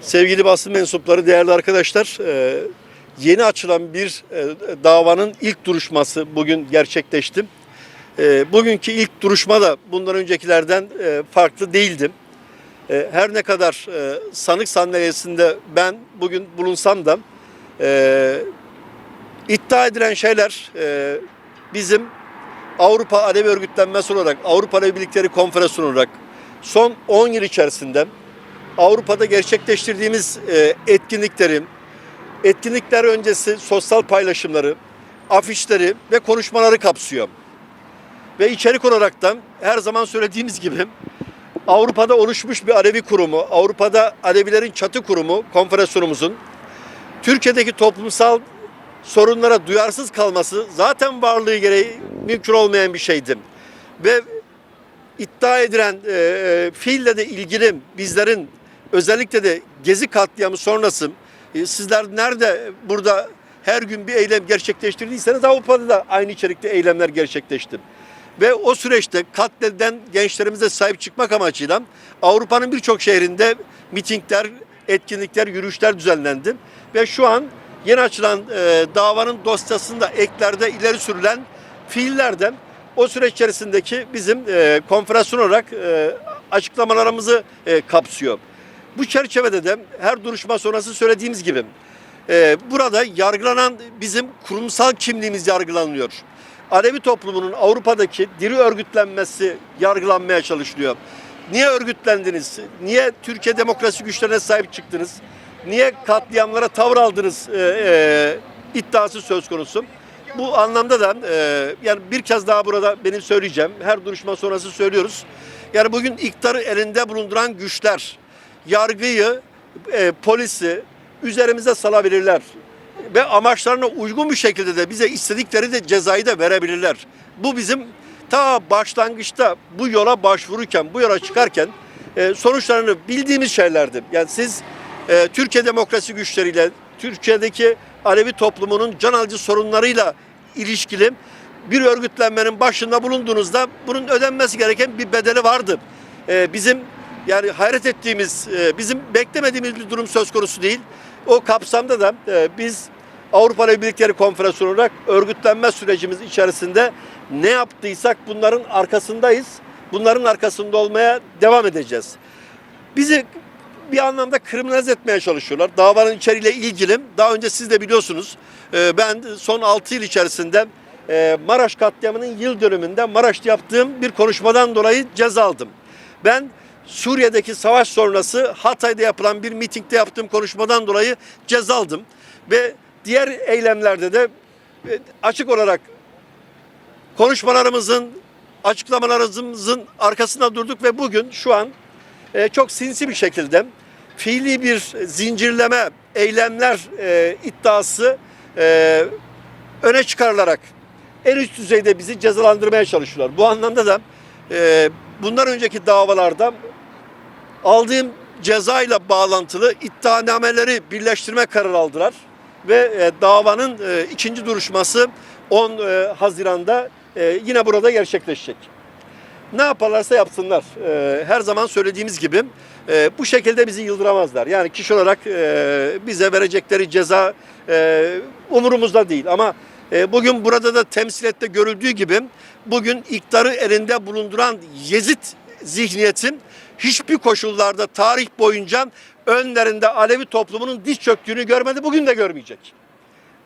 Sevgili basın mensupları, değerli arkadaşlar, e, yeni açılan bir e, davanın ilk duruşması bugün gerçekleşti. E, Bugünkü ilk duruşma da bundan öncekilerden farklı değildi. Her ne kadar sanık sandalyesinde ben bugün bulunsam da iddia edilen şeyler bizim Avrupa Alevi Örgütlenmesi olarak, Avrupa Alevi Birlikleri Konferansı olarak son 10 yıl içerisinde Avrupa'da gerçekleştirdiğimiz e, etkinlikleri, etkinlikler öncesi sosyal paylaşımları, afişleri ve konuşmaları kapsıyor. Ve içerik olaraktan her zaman söylediğimiz gibi Avrupa'da oluşmuş bir Alevi kurumu, Avrupa'da Alevilerin çatı kurumu, konfederasyonumuzun Türkiye'deki toplumsal sorunlara duyarsız kalması zaten varlığı gereği mümkün olmayan bir şeydi. Ve iddia edilen e, e, fiille de ilgili bizlerin özellikle de Gezi katliamı sonrası e, sizler nerede burada her gün bir eylem gerçekleştirdiyseniz Avrupa'da da aynı içerikte eylemler gerçekleşti. Ve o süreçte katleden gençlerimize sahip çıkmak amacıyla Avrupa'nın birçok şehrinde mitingler, etkinlikler, yürüyüşler düzenlendi. Ve şu an yeni açılan e, davanın dosyasında eklerde ileri sürülen fiillerden o süreç içerisindeki bizim e, konferasyon olarak e, açıklamalarımızı e, kapsıyor. Bu çerçevede de her duruşma sonrası söylediğimiz gibi e, burada yargılanan bizim kurumsal kimliğimiz yargılanıyor. Alevi toplumunun Avrupa'daki diri örgütlenmesi yargılanmaya çalışılıyor. Niye örgütlendiniz? Niye Türkiye demokrasi güçlerine sahip çıktınız? Niye katliamlara tavır aldınız e, e, iddiası söz konusu. Bu anlamda da e, yani bir kez daha burada benim söyleyeceğim. Her duruşma sonrası söylüyoruz. Yani bugün iktidarı elinde bulunduran güçler yargıyı, e, polisi üzerimize salabilirler. Ve amaçlarına uygun bir şekilde de bize istedikleri de cezayı da verebilirler. Bu bizim ta başlangıçta bu yola başvururken, bu yola çıkarken e, sonuçlarını bildiğimiz şeylerdi. Yani siz e, Türkiye demokrasi güçleriyle, Türkiye'deki Alevi toplumunun can alıcı sorunlarıyla ilişkili bir örgütlenmenin başında bulunduğunuzda bunun ödenmesi gereken bir bedeli vardı. E, bizim yani hayret ettiğimiz, e, bizim beklemediğimiz bir durum söz konusu değil. O kapsamda da e, biz Avrupa Birlikleri Konferansı olarak örgütlenme sürecimiz içerisinde ne yaptıysak bunların arkasındayız. Bunların arkasında olmaya devam edeceğiz. Bizi bir anlamda kriminalize etmeye çalışıyorlar. Davanın içeriğiyle ilgili. Daha önce siz de biliyorsunuz. e, Ben son 6 yıl içerisinde Maraş katliamının yıl dönümünde Maraş'ta yaptığım bir konuşmadan dolayı ceza aldım. Ben Suriye'deki savaş sonrası Hatay'da yapılan bir mitingde yaptığım konuşmadan dolayı ceza aldım. Ve diğer eylemlerde de e, açık olarak konuşmalarımızın, açıklamalarımızın arkasında durduk ve bugün şu an e, çok sinsi bir şekilde fiili bir zincirleme eylemler e, iddiası öne çıkarılarak en üst düzeyde bizi cezalandırmaya çalışıyorlar. Bu anlamda da bundan önceki davalarda aldığım cezayla bağlantılı iddianameleri birleştirme kararı aldılar ve e, davanın e, ikinci duruşması 10 e, Haziran'da e, yine burada gerçekleşecek. Ne yaparlarsa yapsınlar. E, her zaman söylediğimiz gibi e, bu şekilde bizi yıldıramazlar. Yani kişi olarak e, bize verecekleri ceza e, umurumuzda değil. Ama e, bugün burada da temsiliyette görüldüğü gibi bugün iktidarı elinde bulunduran Yezid zihniyetin hiçbir koşullarda tarih boyunca önlerinde Alevi toplumunun diz çöktüğünü görmedi. Bugün de görmeyecek.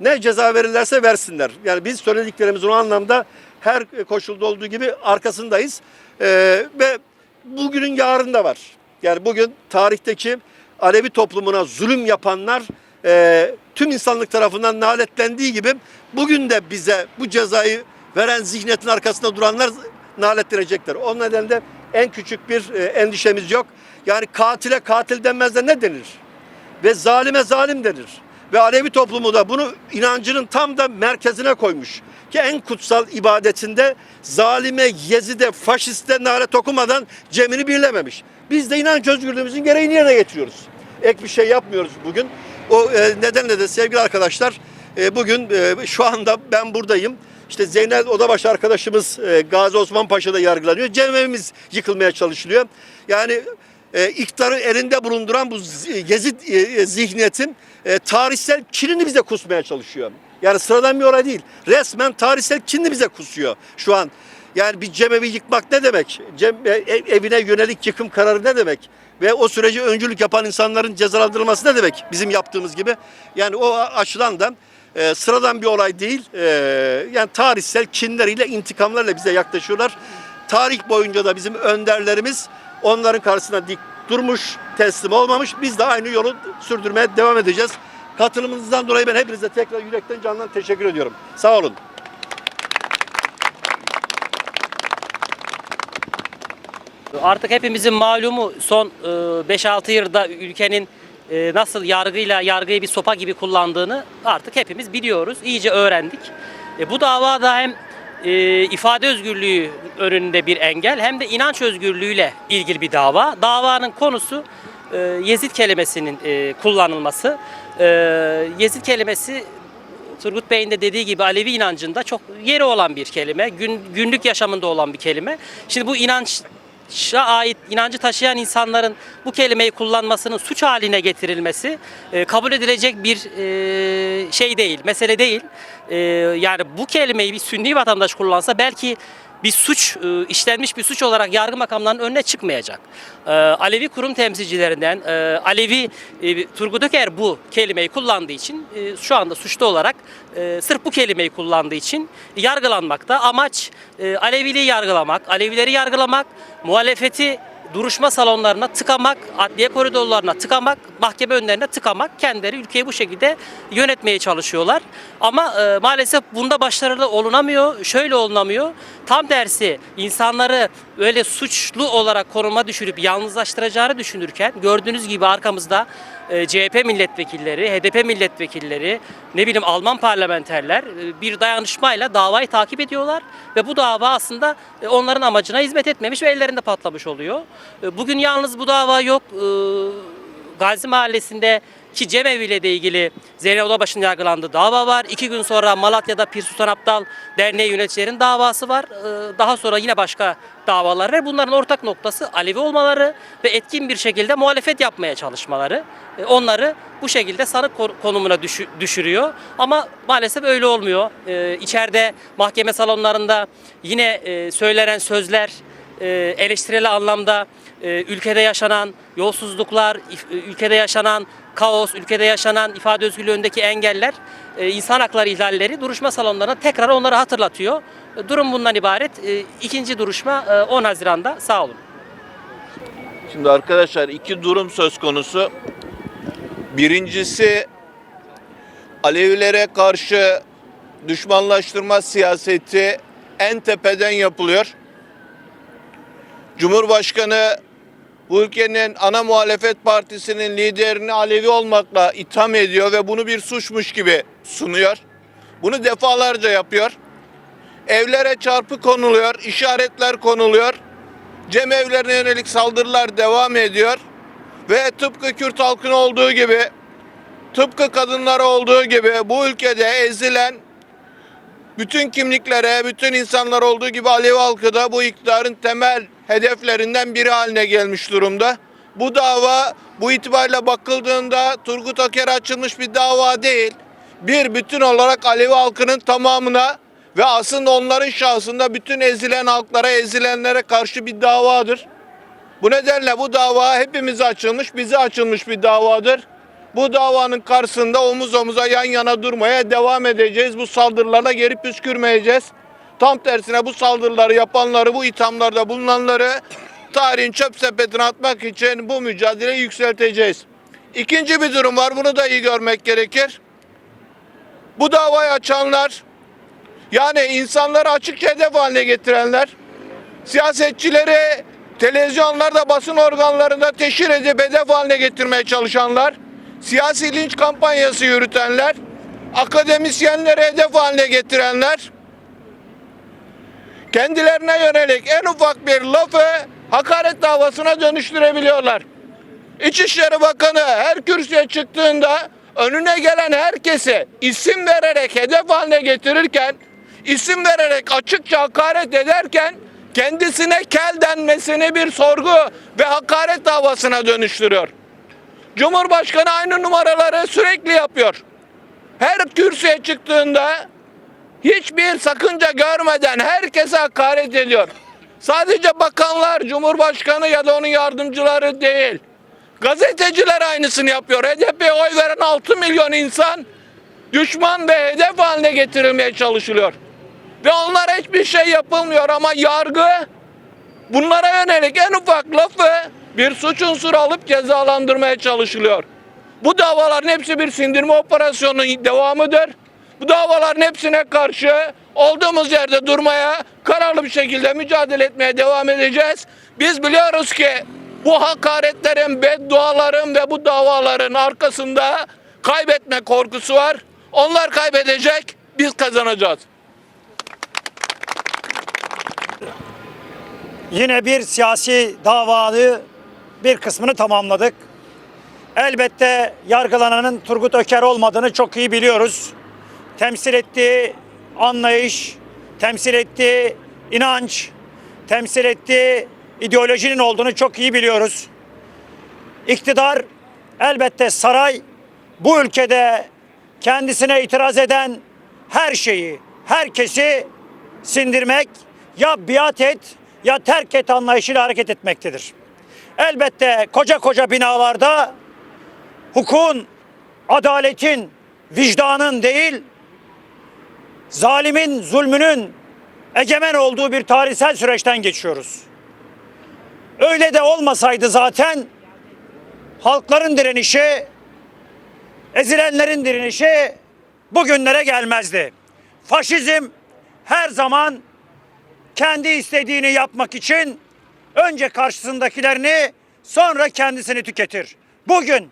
Ne ceza verirlerse versinler. Yani biz söylediklerimizin o anlamda her koşulda olduğu gibi arkasındayız. Ee, ve bugünün yarın da var. Yani bugün tarihteki Alevi toplumuna zulüm yapanlar e, tüm insanlık tarafından naletlendiği gibi bugün de bize bu cezayı veren zihniyetin arkasında duranlar naletlenecekler. O nedenle en küçük bir e, endişemiz yok. Yani katile katil denmez de ne denir? Ve zalime zalim denir. Ve Alevi toplumu da bunu inancının tam da merkezine koymuş. Ki en kutsal ibadetinde zalime, yezide, faşiste nalet okumadan cemini birlememiş. Biz de inanç özgürlüğümüzün gereğini yerine getiriyoruz. Ek bir şey yapmıyoruz bugün. O e, nedenle de sevgili arkadaşlar e, bugün e, şu anda ben buradayım. İşte Zeynel Odabaşı arkadaşımız e, Gazi Osman Paşa'da yargılanıyor. Cemevimiz yıkılmaya çalışılıyor. Yani e, iktidarı elinde bulunduran bu z- Yezid e, zihniyetin e, tarihsel kinini bize kusmaya çalışıyor. Yani sıradan bir olay değil. Resmen tarihsel kinini bize kusuyor şu an. Yani bir cemevi yıkmak ne demek? Cem, e, ev- evine yönelik yıkım kararı ne demek? Ve o süreci öncülük yapan insanların cezalandırılması ne demek? Bizim yaptığımız gibi. Yani o açıdan da e, sıradan bir olay değil. E, yani tarihsel kinleriyle, intikamlarla bize yaklaşıyorlar. Tarih boyunca da bizim önderlerimiz onların karşısına dik durmuş, teslim olmamış. Biz de aynı yolu sürdürmeye devam edeceğiz. Katılımınızdan dolayı ben hepinize tekrar yürekten candan teşekkür ediyorum. Sağ olun. Artık hepimizin malumu son e, 5-6 yılda ülkenin e, nasıl yargıyla yargıyı bir sopa gibi kullandığını artık hepimiz biliyoruz. İyice öğrendik. E, Bu davada hem e, ifade özgürlüğü önünde bir engel hem de inanç özgürlüğüyle ilgili bir dava. Davanın konusu e, Yezid kelimesinin kullanılması. E, Yezid kelimesi Turgut Bey'in de dediği gibi Alevi inancında çok yeri olan bir kelime. Gün, günlük yaşamında olan bir kelime. Şimdi bu inança ait inancı taşıyan insanların bu kelimeyi kullanmasının suç haline getirilmesi e, kabul edilecek bir e, şey değil, mesele değil. E, yani bu kelimeyi bir sünni vatandaş kullansa belki bir suç e, işlenmiş bir suç olarak yargı makamlarının önüne çıkmayacak. E, Alevi kurum temsilcilerinden e, Alevi e, Turgut Öker bu kelimeyi kullandığı için şu anda suçlu olarak e, sırf bu kelimeyi kullandığı için yargılanmakta. Amaç e, Aleviliği yargılamak, Alevileri yargılamak, muhalefeti duruşma salonlarına tıkamak, adliye koridorlarına tıkamak, mahkeme önlerine tıkamak, kendileri ülkeyi bu şekilde yönetmeye çalışıyorlar. Ama e, maalesef bunda başarılı olunamıyor, şöyle olunamıyor. Tam tersi insanları öyle suçlu olarak konuma düşürüp yalnızlaştıracağını düşünürken gördüğünüz gibi arkamızda e, CHP milletvekilleri, HDP milletvekilleri, ne bileyim Alman parlamenterler e, bir dayanışmayla davayı takip ediyorlar ve bu dava aslında e, onların amacına hizmet etmemiş ve ellerinde patlamış oluyor. E, Bugün yalnız bu dava yok. E, Gazi Mahallesi'nde ki Cemevi ile ilgili Zeynep Odabaşı'nın yargılandığı dava var. İki gün sonra Malatya'da Pir Sultan Abdal Derneği yöneticilerin davası var. Ee, Daha sonra yine başka davalar var. Bunların ortak noktası Alevi olmaları ve etkin bir şekilde muhalefet yapmaya çalışmaları. Ee, Onları bu şekilde sanık ko- konumuna düşü- düşürüyor. Ama maalesef öyle olmuyor. Ee, mahkeme salonlarında yine e, söylenen sözler e, eleştireli anlamda ülkede yaşanan yolsuzluklar, e, ülkede yaşanan kaos, ülkede yaşanan ifade özgürlüğündeki engeller, e, insan hakları ihlalleri duruşma salonlarına tekrar onları hatırlatıyor. E, Durum bundan ibaret. İkinci duruşma e, 10 Haziran'da. Sağ olun. Şimdi arkadaşlar iki durum söz konusu. Birincisi Alevilere karşı düşmanlaştırma siyaseti en tepeden yapılıyor. Cumhurbaşkanı bu ülkenin ana muhalefet partisinin liderini Alevi olmakla itham ediyor ve bunu bir suçmuş gibi sunuyor. Bunu defalarca yapıyor. Evlere çarpı konuluyor, işaretler konuluyor. Cemevlerine yönelik saldırılar devam ediyor. Ve tıpkı Kürt halkın olduğu gibi, tıpkı kadınlara olduğu gibi bu ülkede ezilen bütün kimliklere, bütün insanlar olduğu gibi Alevi halkı da bu iktidarın temel hedeflerinden biri haline gelmiş durumda. Bu dava bu itibarla bakıldığında Turgut Aker'e açılmış bir dava değil. Bir bütün olarak Alevi halkının tamamına ve aslında onların şahsında bütün ezilen halklara, ezilenlere karşı bir davadır. Bu nedenle bu dava hepimize açılmış, bize açılmış bir davadır. Bu davanın karşısında omuz omuza yan yana durmaya devam edeceğiz. Bu saldırılara geri püskürmeyeceğiz. Tam tersine bu saldırıları yapanları, bu ithamlarda bulunanları tarihin çöp sepetine atmak için bu mücadeleyi yükselteceğiz. İkinci bir durum var, bunu da iyi görmek gerekir. Bu davayı açanlar, yani insanları açıkça hedef haline getirenler, siyasetçileri televizyonlarda, basın organlarında teşhir edip hedef haline getirmeye çalışanlar, siyasi linç kampanyası yürütenler, akademisyenleri hedef haline getirenler, kendilerine yönelik en ufak bir lafı hakaret davasına dönüştürebiliyorlar. İçişleri Bakanı her kürsüye çıktığında önüne gelen herkese isim vererek hedef haline getirirken, isim vererek açıkça hakaret ederken kendisine kel denmesini bir sorgu ve hakaret davasına dönüştürüyor. Cumhurbaşkanı aynı numaraları sürekli yapıyor. Her kürsüye çıktığında hiçbir sakınca görmeden herkese hakaret ediyor. Sadece bakanlar, cumhurbaşkanı ya da onun yardımcıları değil. Gazeteciler aynısını yapıyor. HDP'ye oy veren 6 milyon insan düşman ve hedef haline getirilmeye çalışılıyor. Ve onlara hiçbir şey yapılmıyor ama yargı bunlara yönelik en ufak lafı bir suç unsuru alıp cezalandırmaya çalışılıyor. Bu davaların hepsi bir sindirme operasyonunun devamıdır. Bu davaların hepsine karşı olduğumuz yerde durmaya, kararlı bir şekilde mücadele etmeye devam edeceğiz. Biz biliyoruz ki bu hakaretlerin, bedduaların ve bu davaların arkasında kaybetme korkusu var. Onlar kaybedecek, biz kazanacağız. Yine bir siyasi davanı bir kısmını tamamladık. Elbette yargılananın Turgut Öker olmadığını çok iyi biliyoruz. Temsil ettiği anlayış, temsil ettiği inanç, temsil ettiği ideolojinin olduğunu çok iyi biliyoruz. İktidar elbette saray bu ülkede kendisine itiraz eden her şeyi, herkesi sindirmek ya biat et ya terk et anlayışıyla hareket etmektedir. Elbette koca koca binalarda hukukun, adaletin, vicdanın değil, zalimin, zulmünün egemen olduğu bir tarihsel süreçten geçiyoruz. Öyle de olmasaydı zaten halkların direnişi, ezilenlerin direnişi bugünlere gelmezdi. Faşizm her zaman kendi istediğini yapmak için önce karşısındakilerini sonra kendisini tüketir. Bugün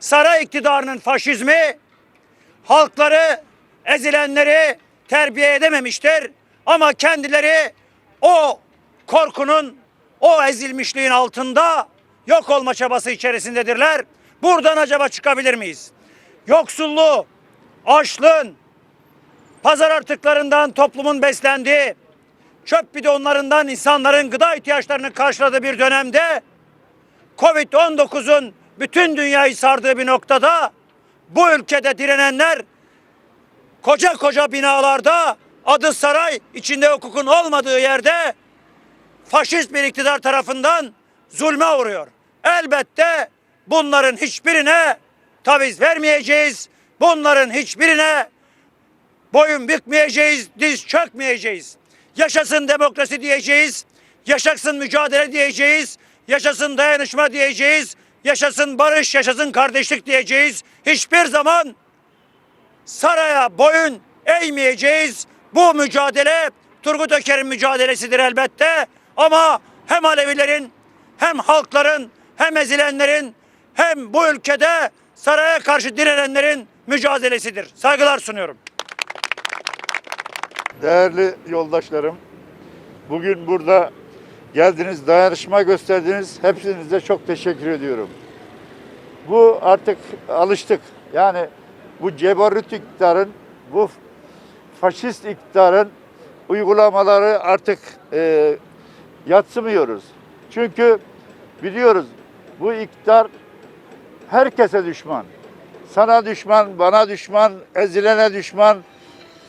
saray iktidarının faşizmi halkları, ezilenleri terbiye edememiştir. Ama kendileri o korkunun, o ezilmişliğin altında yok olma çabası içerisindedirler. Buradan acaba çıkabilir miyiz? Yoksulluğu, açlığın, pazar artıklarından toplumun beslendiği, çöp bidonlarından insanların gıda ihtiyaçlarını karşıladığı bir dönemde Covid-19'un bütün dünyayı sardığı bir noktada bu ülkede direnenler koca koca binalarda adı saray içinde hukukun olmadığı yerde faşist bir iktidar tarafından zulme uğruyor. Elbette bunların hiçbirine taviz vermeyeceğiz. Bunların hiçbirine boyun bükmeyeceğiz, diz çökmeyeceğiz. Yaşasın demokrasi diyeceğiz, yaşasın mücadele diyeceğiz, yaşasın dayanışma diyeceğiz, yaşasın barış, yaşasın kardeşlik diyeceğiz. Hiçbir zaman saraya boyun eğmeyeceğiz. Bu mücadele Turgut Öker'in mücadelesidir elbette. Ama hem Alevilerin hem halkların hem ezilenlerin hem bu ülkede saraya karşı direnenlerin mücadelesidir. Saygılar sunuyorum. Değerli yoldaşlarım, bugün burada geldiniz, dayanışma gösterdiniz. Hepsinize çok teşekkür ediyorum. Bu artık alıştık. Yani bu cebarut iktidarın, bu faşist iktidarın uygulamaları artık e, yatsımıyoruz. Çünkü biliyoruz bu iktidar herkese düşman. Sana düşman, bana düşman, ezilene düşman,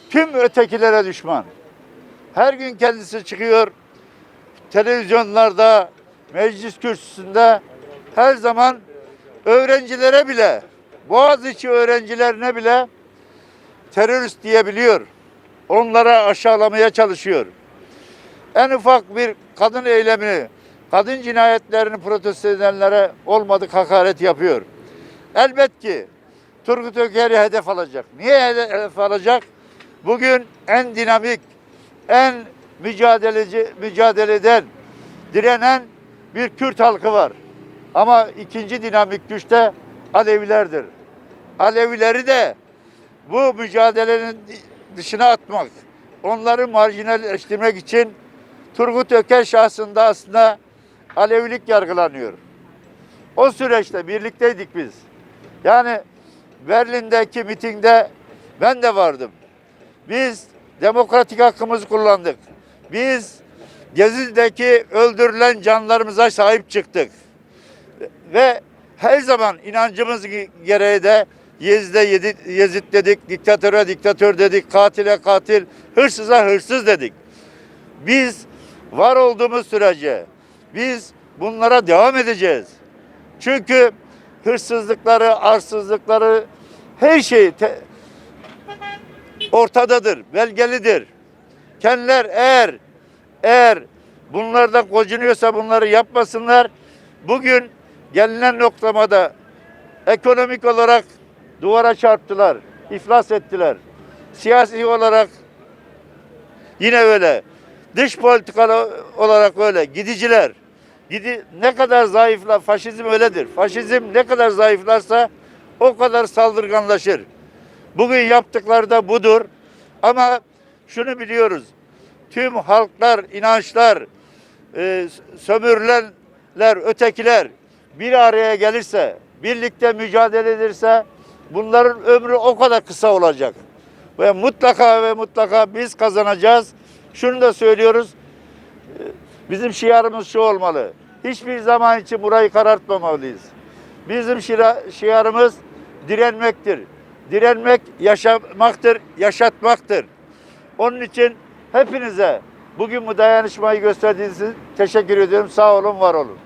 tüm ötekilere düşman. Her gün kendisi çıkıyor televizyonlarda, meclis kürsüsünde her zaman öğrencilere bile, Boğaziçi öğrencilerine bile terörist diyebiliyor. Onlara aşağılamaya çalışıyor. En ufak bir kadın eylemini, kadın cinayetlerini protesto edenlere olmadık hakaret yapıyor. Elbet ki Turgut Öker'i hedef alacak. Niye hedef alacak? Bugün en dinamik, en mücadeleci, mücadeleden direnen bir Kürt halkı var. Ama ikinci dinamik güç de Alevilerdir. Alevileri de bu mücadelenin dışına atmak, onları marjinalleştirmek için Turgut Öker şahsında aslında Alevilik yargılanıyor. O süreçte birlikteydik biz. Yani Berlin'deki mitingde ben de vardım. Biz demokratik hakkımızı kullandık. Biz Gezi'deki öldürülen canlarımıza sahip çıktık. Ve her zaman inancımız gereği de Yezid'e Yezid, Yezid dedik, diktatöre diktatör dedik, katile katil, hırsıza hırsız dedik. Biz var olduğumuz sürece biz bunlara devam edeceğiz. Çünkü hırsızlıkları, arsızlıkları her şey te- ortadadır, belgelidir. Kendiler eğer eğer bunlardan gocunuyorsa bunları yapmasınlar. Bugün gelinen noktamada ekonomik olarak duvara çarptılar, iflas ettiler. Siyasi olarak yine öyle. Dış politika olarak öyle. Gidiciler. Gidi ne kadar zayıflar, faşizm öyledir. Faşizm ne kadar zayıflarsa o kadar saldırganlaşır. Bugün yaptıkları da budur. Ama şunu biliyoruz. Tüm halklar, inançlar, e, sömürülenler, ötekiler bir araya gelirse, birlikte mücadele edilirse bunların ömrü o kadar kısa olacak. Ve mutlaka ve mutlaka biz kazanacağız. Şunu da söylüyoruz. e, Bizim şiarımız şu olmalı. Hiçbir zaman için burayı karartmamalıyız. Bizim şiarımız direnmektir. Direnmek yaşamaktır, yaşatmaktır. Onun için hepinize bugün bu dayanışmayı gösterdiğiniz için teşekkür ediyorum. Sağ olun, var olun.